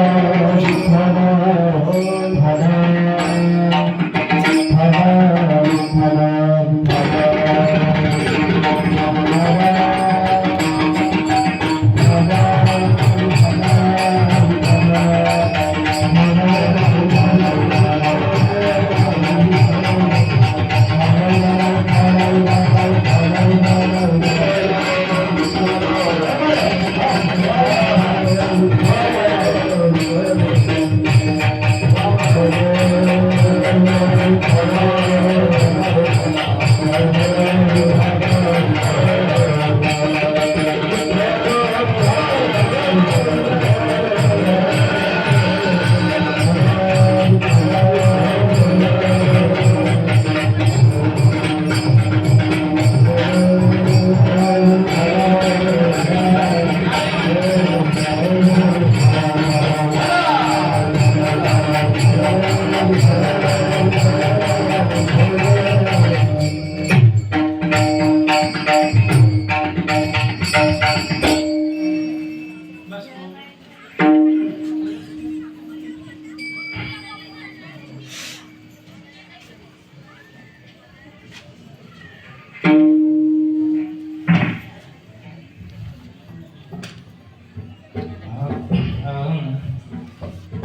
Thank you.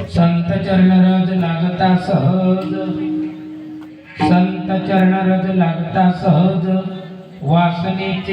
संत चरणरज लागता सहज. संत चरणरज लागता सहज. वासनेचे